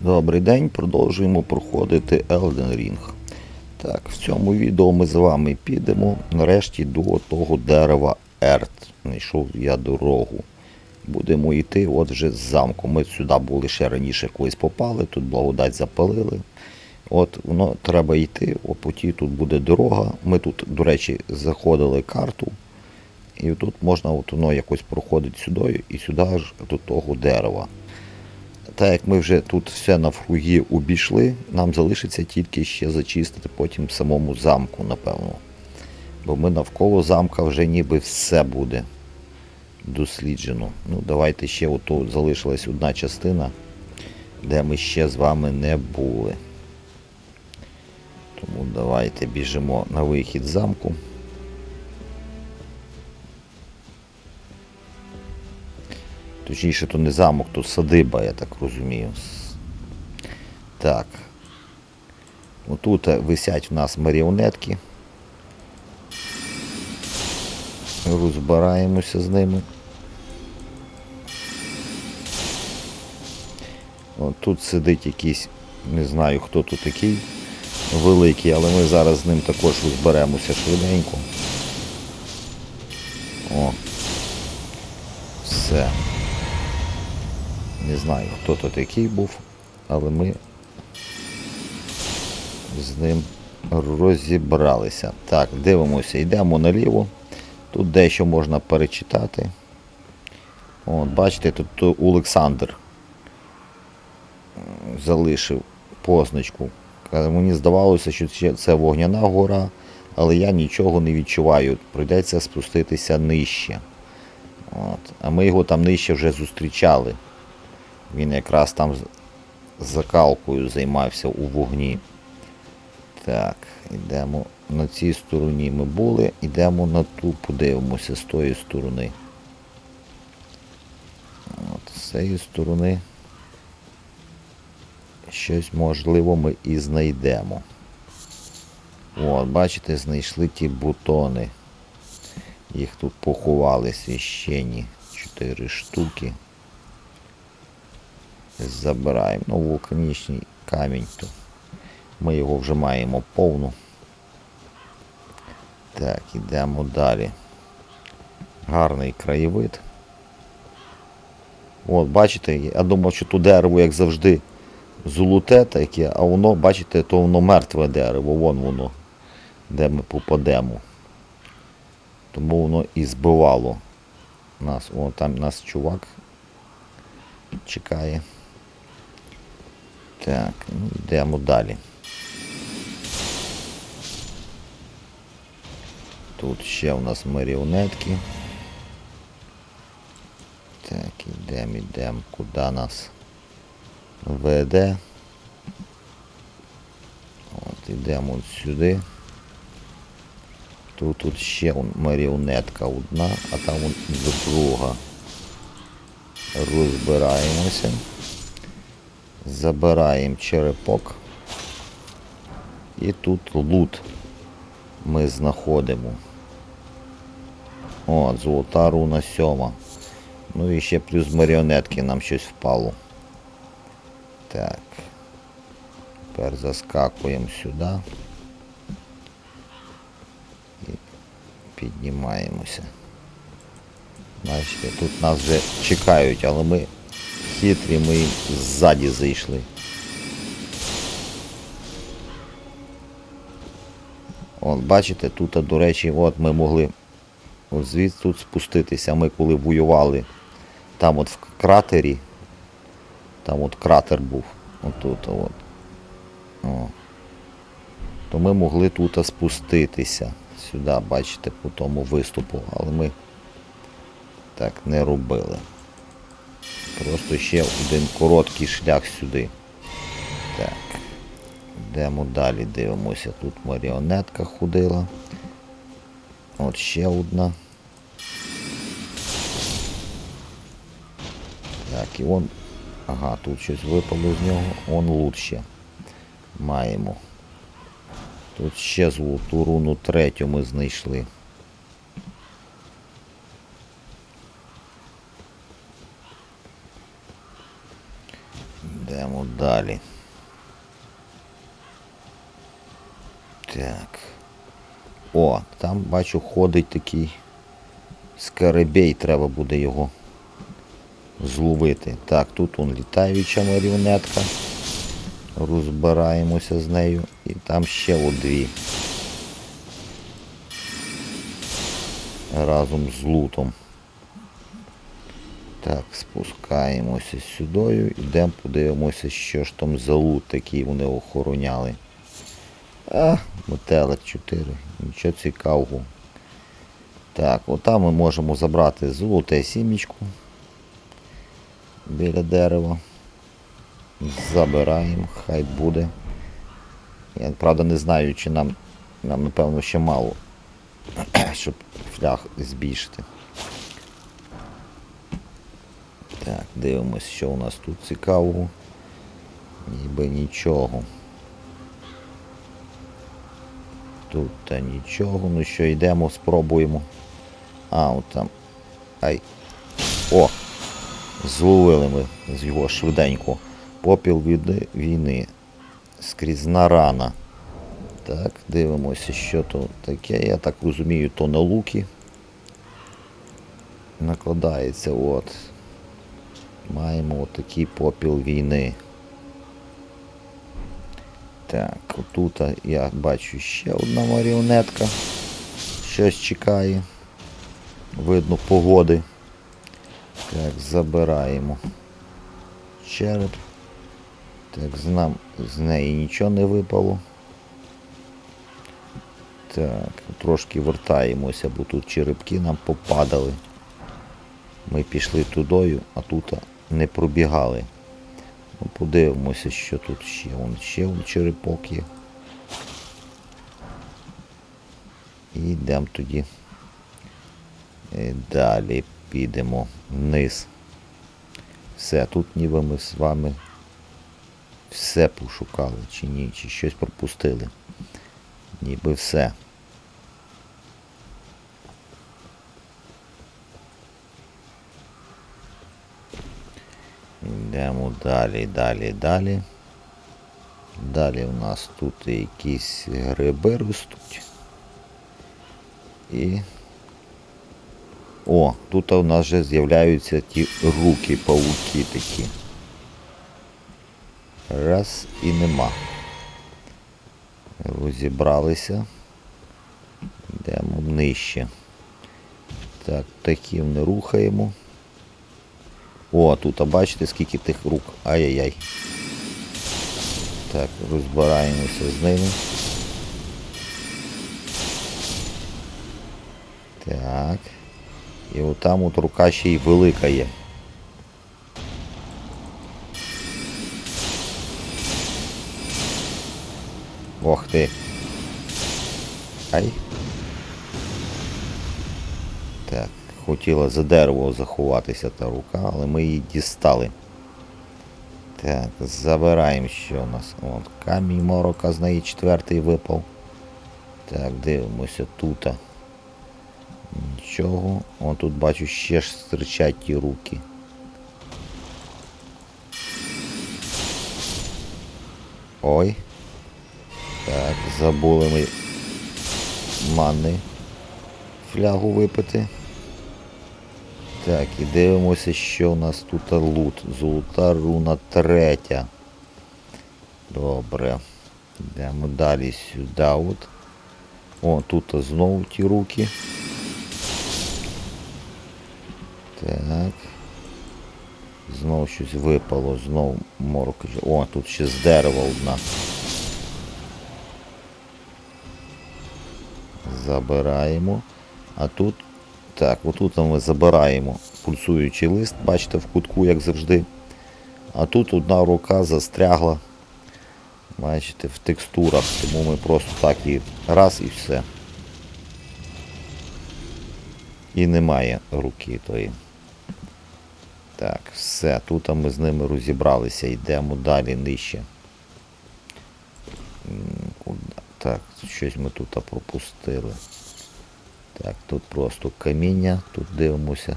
Добрий день, продовжуємо проходити Elden Ring. Так, в цьому відео ми з вами підемо нарешті до того дерева Ерт. Знайшов я дорогу. Будемо йти от вже з замку. Ми сюди були ще раніше колись попали, тут благодать запалили. От воно треба йти, о путі тут буде дорога. Ми тут, до речі, заходили карту. І тут можна от воно якось проходить сюди і сюди аж до того дерева. Так як ми вже тут все навкруги обійшли, нам залишиться тільки ще зачистити потім самому замку, напевно. Бо ми навколо замка вже ніби все буде досліджено. Ну, давайте ще ото залишилась одна частина, де ми ще з вами не були. Тому давайте біжимо на вихід з замку. Точніше, то не замок, то садиба, я так розумію. Так. Отут висять в нас маріонетки. Розбираємося з ними. От тут сидить якийсь, не знаю хто тут такий, великий, але ми зараз з ним також розберемося швиденько. О. Все. Не знаю, хто то такий був, але ми з ним розібралися. Так, дивимося, йдемо наліво. Тут дещо можна перечитати. От, бачите, тут Олександр залишив позначку. Мені здавалося, що це- вогняна гора, але я нічого не відчуваю. Прийдеться спуститися нижче. От. А ми його там нижче вже зустрічали. Він якраз там закалкою займався у вогні. Так, йдемо на цій стороні ми були, йдемо на ту, подивимося з тої сторони. От, з цієї сторони щось можливо ми і знайдемо. От, бачите, знайшли ті бутони. Їх тут поховали священні. Чотири штуки. Забираємо. Ну, вулканічний камінь, то ми його вже маємо повну. Так, ідемо далі. Гарний краєвид. От, бачите, я думав, що тут дерево, як завжди, золоте таке, а воно, бачите, то воно мертве дерево, вон воно, де ми попадемо. Тому воно і збивало нас. О, там нас чувак чекає. Так, йдемо далі. Тут ще у нас маріонетки. Так, ідемо, ідемо, куди нас веде. От, ідемо от сюди. Тут, тут ще маріонетка одна, а там друга. Розбираємося. Забираємо черепок. І тут лут ми знаходимо. О, золота руна сьома. Ну і ще плюс маріонетки нам щось впало. Так. Тепер заскакуємо сюди. І піднімаємося. Бачите, тут нас вже чекають, але ми хитрі, ми ззаді зайшли. От, бачите, тут, до речі, от ми могли от звідси тут спуститися. Ми коли воювали там от в кратері, там от кратер був, отут, от. О. То ми могли тут спуститися сюди, бачите, по тому виступу, але ми так не робили. Просто ще один короткий шлях сюди. Так. Йдемо далі, дивимося. Тут маріонетка ходила. От ще одна. Так, і он. Ага, тут щось випало з нього. Он лучше. Маємо. Тут ще золоту руну третю ми знайшли. Йдемо далі. Так. О, там бачу ходить такий скарабей, треба буде його зловити. Так, тут он літаюча маріонетка. Розбираємося з нею. І там ще дві. Разом з лутом. Так, спускаємося сюди, йдемо подивимося, що ж там за лут такий вони охороняли. А, метелик 4. Нічого цікавого. Так, отам ми можемо забрати золоте сімічку біля дерева. Забираємо, хай буде. Я правда не знаю, чи нам, нам напевно ще мало, щоб шлях збільшити. Так, дивимось, що у нас тут цікавого. Ніби нічого. Тут та нічого, ну що, йдемо, спробуємо. А, от там. Ай. О! Зловили ми з його швиденько. Попіл від війни. Скрізна рана. Так, дивимося, що то таке. Я так розумію, то на луки. Накладається, от. Маємо отакий попіл війни. Так, отут я бачу ще одна маріонетка. Щось чекає. Видно погоди. Так, забираємо череп. Так, з, нам, з неї нічого не випало. Так, трошки вертаємося, бо тут черепки нам попадали. Ми пішли тудою, а тут не пробігали. Ну, подивимося, що тут ще. Вон ще вон черепок є. І йдемо тоді. І далі підемо вниз. Все, тут ніби ми з вами все пошукали, чи ні, чи щось пропустили. Ніби все. Йдемо далі, далі, далі. Далі у нас тут якісь гриби ростуть. І... О, тут у нас вже з'являються ті руки, пауки такі. Раз і нема. Розібралися. Йдемо нижче. Так, птахів не рухаємо. О, тут, а бачите, скільки тих рук. Ай-яй-яй. Так, розбираємося з ними. Так. І отам от рука ще й велика є. Ох ти. Ай. Так, хотіла за дерево заховатися та рука, але ми її дістали. Так, забираємо, що у нас. От, камінь морока з неї четвертий випав. Так, дивимося тут. Нічого. О, тут бачу ще ж стирчать ті руки. Ой. Так, забули ми манни флягу випити. Так, і дивимося, що у нас тут лут. Золота руна третя. Добре. Йдемо далі сюди. От. О, тут знову ті руки. Так. Знову щось випало, знову морок. О, тут ще з дерева одна. Забираємо. А тут... Так, отут ми забираємо пульсуючий лист, бачите, в кутку, як завжди. А тут одна рука застрягла. Бачите, в текстурах, тому ми просто так і раз і все. І немає руки тої. Так, все, тут ми з ними розібралися, йдемо далі нижче. Так, щось ми тут пропустили. Так, тут просто каміння, тут дивимося.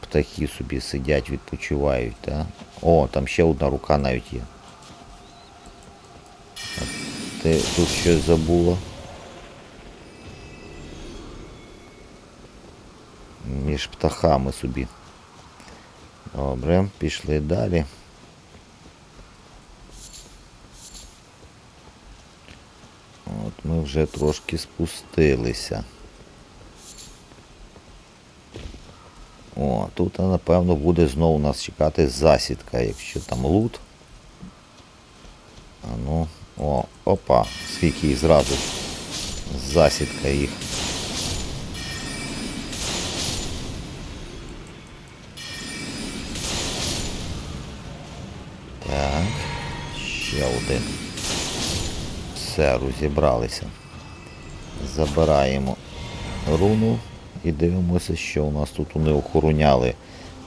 птахи собі сидять, відпочивають, так? О, там ще одна рука навіть є. Ти тут щось забула? Між птахами собі. Добре, пішли далі. От ми вже трошки спустилися. О, тут, напевно, буде знову нас чекати засідка, якщо там лут. А ну, о, опа, скільки їх зразу. Засідка їх. Так, ще один. Все, розібралися. Забираємо руну і дивимося, що у нас тут вони охороняли.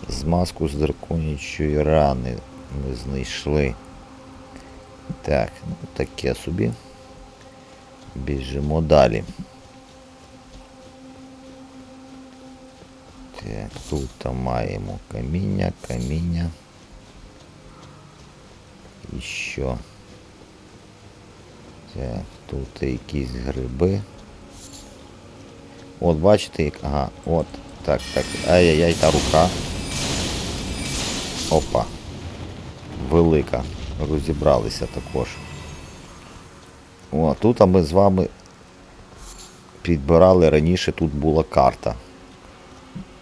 Змазку з драконячої рани ми знайшли. Так, ну таке собі. Біжимо далі. Так, тут там маємо каміння, каміння. І що? Так, тут якісь гриби. От бачите, як. Ага, от. Так, так. Ай-яй-яй, та рука. Опа. Велика. Розібралися також. О, тут а ми з вами підбирали раніше, тут була карта.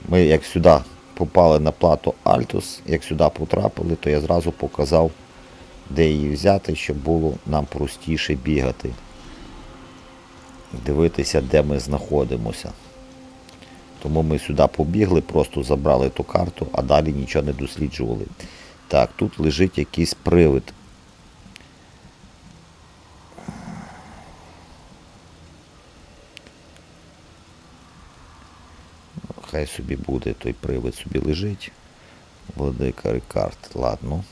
Ми як сюди попали на плату Альтус, як сюди потрапили, то я зразу показав, де її взяти, щоб було нам простіше бігати. Дивитися, де ми знаходимося. Тому ми сюди побігли, просто забрали ту карту, а далі нічого не досліджували. Так, тут лежить якийсь привид. Хай собі буде, той привид собі лежить. Владика Рикард, ладно.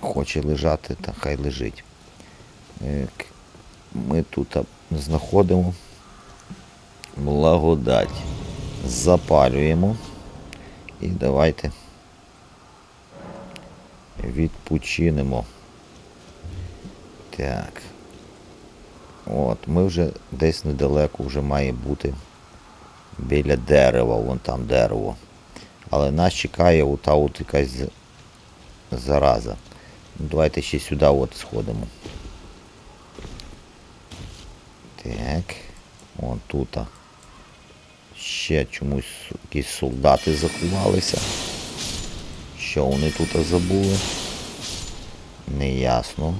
Хоче лежати, та хай лежить. Ми тут знаходимо благодать. Запалюємо. І давайте відпочинемо. Так. От, ми вже десь недалеко вже має бути біля дерева, вон там дерево. Але нас чекає ота от якась зараза. Давайте ще сюди от сходимо. Так. Вон тут. Ще чомусь якісь солдати заховалися. Що вони тут забули? Неясно.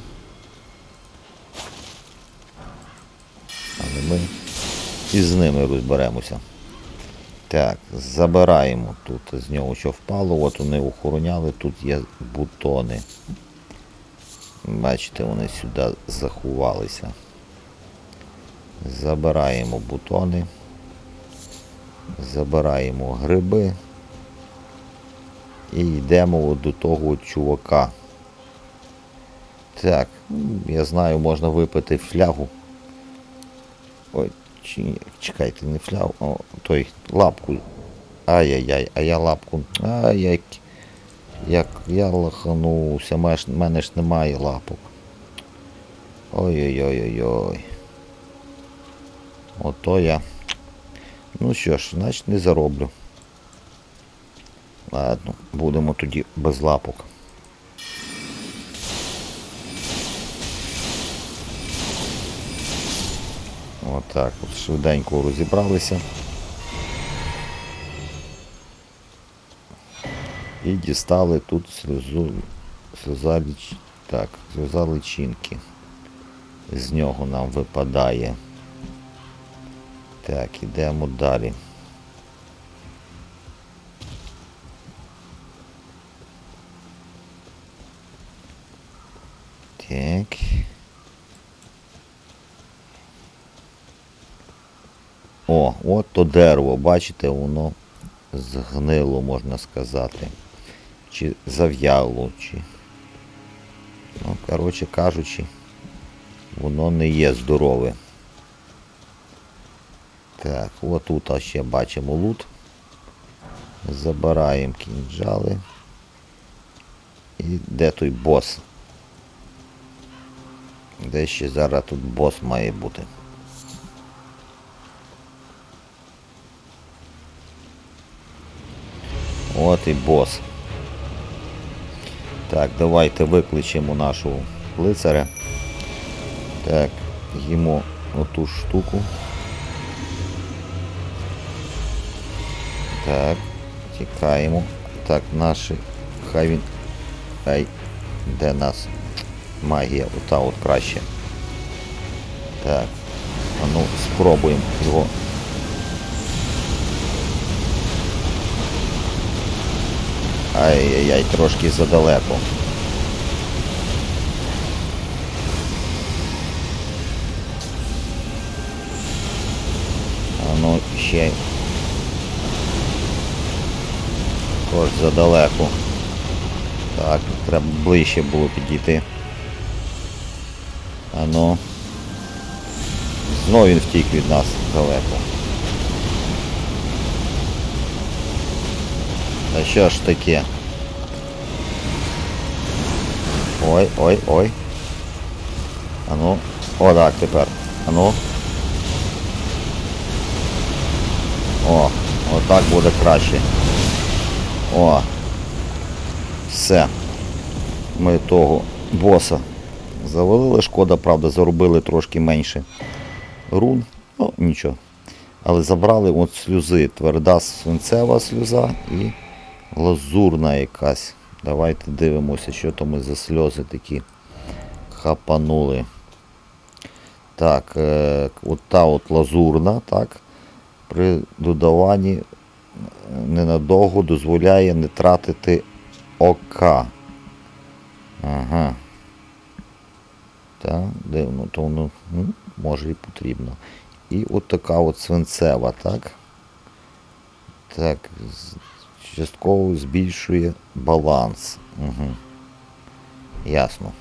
Але ми і з ними розберемося. Так, забираємо тут з нього що впало, от вони охороняли, тут є бутони. Бачите, вони сюди заховалися. Забираємо бутони. Забираємо гриби. І йдемо до того чувака. Так, я знаю, можна випити флягу. Ой, чекайте, не флягу, а той лапку. Ай-яй-яй, а я лапку. Ай, як, я в мене ж немає лапок. Ой-ой-ой-ой-ой. Ото я. Ну що ж, значить не зароблю. Ладно, будемо тоді без лапок. Отак от швиденько розібралися. І дістали тут сльозу, сльоза, так, сльоза личинки. З нього нам випадає. Так, ідемо далі. Так. О, от то дерево, бачите, воно згнило, можна сказати. Чи зав'яло, чи. Ну, коротше кажучи, воно не є здорове. Так, отут ще бачимо лут. Забираємо кінжали. І де той бос? Де ще зараз тут бос має бути? От і бос. Так, давайте викличемо нашого лицаря. Так, їмо оту штуку. Так, тікаємо. Так, наші. Хай він. Ай, де нас? Магія, ота от краще. Так. А ну, спробуємо його. Ай-яй-яй, трошки задалеко. А ну ще. Також задалеко. Так, треба ближче було підійти. А ну. Знову він втік від нас далеко. Та що ж таке? Ой, ой, ой. А ну. О, так, тепер. А ну. О, отак буде краще. О. Все. Ми того боса завалили. Шкода, правда, заробили трошки менше рун. Ну, нічого. Але забрали от сльози. Тверда свинцева сльоза і лазурна якась. Давайте дивимося, що то ми за сльози такі хапанули. Так, е, от та от лазурна, так, при додаванні ненадовго дозволяє не тратити ОК. Ага. Так, дивно, то воно ну, може і потрібно. І от така от свинцева, так? Так, частково збільшує баланс. Угу. Ясно.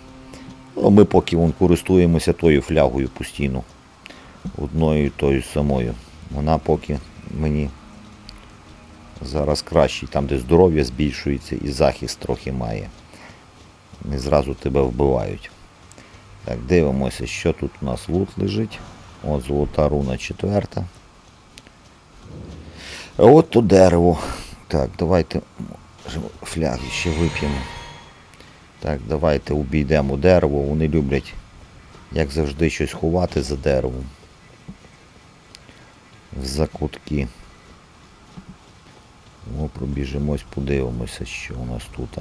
Ну, ми поки вон користуємося тою флягою постійно. Одною і тою самою. Вона поки мені зараз краще, там, де здоров'я збільшується і захист трохи має. Не зразу тебе вбивають. Так, дивимося, що тут у нас лут лежить. От золота руна четверта. От то дерево. Так, давайте фляги ще вип'ємо. Так, давайте обійдемо дерево. Вони люблять, як завжди, щось ховати за деревом. В закутки. Ну, пробіжимось, подивимося, що у нас тут.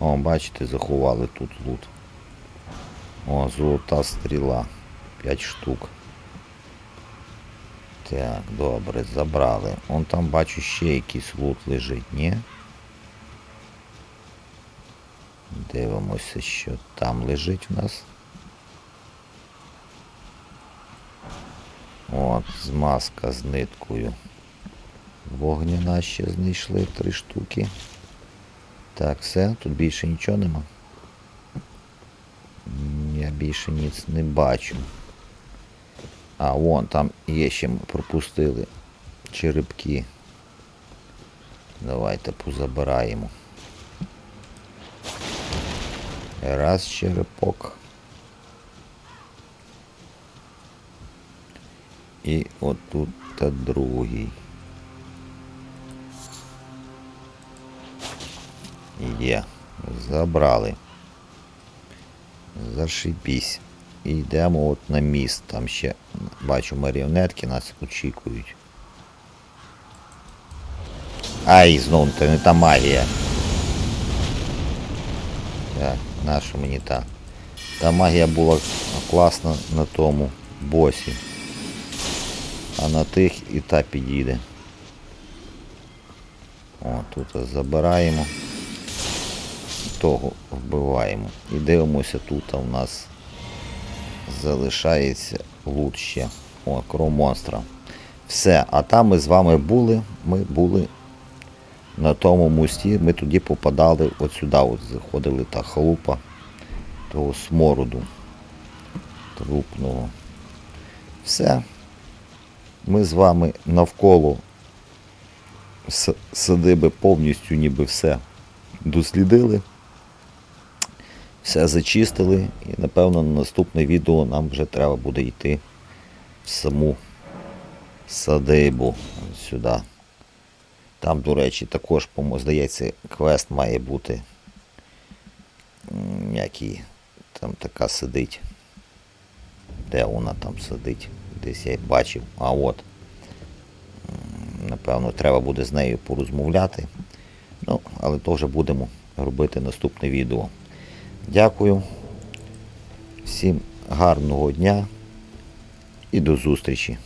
О, бачите, заховали тут лут. О, золота стріла. 5 штук. Так, добре, забрали. Он там бачу ще якийсь лут лежить, ні? Дивимося, що там лежить у нас. От, змазка з ниткою. Вогняна ще знайшли три штуки. Так, все, тут більше нічого нема. Я більше ніц не бачу. А, вон там є ще ми пропустили черепки. Давайте позабираємо. Раз черепок. І отут та другий. Є. Забрали. Зашибісь. І йдемо от на міст. Там ще бачу маріонетки нас очікують. Ай, знову це не та магія. Так, наша мені та. Та магія була класна на тому босі. А на тих і та підійде. О, тут забираємо. Того вбиваємо. І дивимося, тут у нас залишається лут ще. О, кров монстра. Все, а там ми з вами були. Ми були на тому мості. Ми тоді попадали от сюди, от заходили та халупа того смороду трупного. Все. Ми з вами навколо садиби повністю ніби все дослідили, все зачистили, і напевно на наступне відео нам вже треба буде йти в саму садибу сюди. Там, до речі, також, здається, квест має бути. Який там така сидить. Де вона там сидить? Десь я бачив. А от. Напевно, треба буде з нею порозмовляти. Ну, але то вже будемо робити наступне відео. Дякую. Всім гарного дня і до зустрічі.